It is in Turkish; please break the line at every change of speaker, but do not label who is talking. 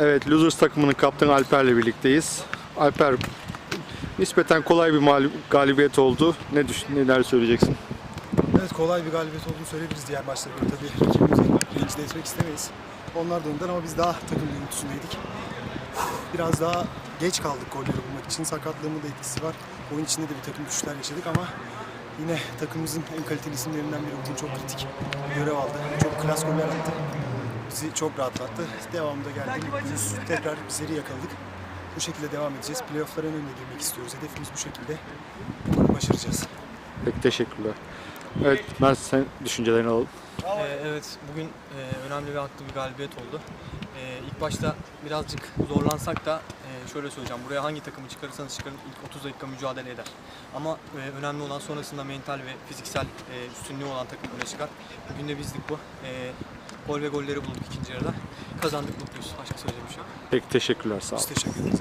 Evet, Losers takımının kaptanı Alper'le birlikteyiz. Alper, nispeten kolay bir galibiyet oldu. Ne düşün, neler söyleyeceksin?
Evet kolay bir galibiyet olduğunu söyleyebiliriz diğer maçlara göre. Tabii rakibimizi rencide etmek istemeyiz. Onlar da ama biz daha takım görüntüsündeydik. Biraz daha geç kaldık golleri bulmak için. Sakatlığımın da etkisi var. Oyun içinde de bir takım düşüşler yaşadık ama yine takımımızın en kaliteli isimlerinden biri bugün çok kritik görev aldı. Çok klas goller attı. Bizi çok rahatlattı. Devamında geldi. Biz tekrar bir seri yakaladık. Bu şekilde devam edeceğiz. Playoff'lara en önde girmek istiyoruz. Hedefimiz bu şekilde. Umarım başaracağız.
Peki, teşekkürler. Evet, ben sen düşüncelerini alalım.
Ee, evet, bugün e, önemli ve haklı bir galibiyet oldu. Ee, ilk başta birazcık zorlansak da e, şöyle söyleyeceğim. Buraya hangi takımı çıkarırsanız çıkarın ilk 30 dakika mücadele eder. Ama e, önemli olan sonrasında mental ve fiziksel e, üstünlüğü olan takım öne çıkar. Bugün de bizdik bu. E, gol ve golleri bulduk ikinci yarıda. Kazandık mutluyuz. Başka söyleyeceğim bir şey yok.
Peki, teşekkürler, sağ olun.
Biz teşekkür ederiz.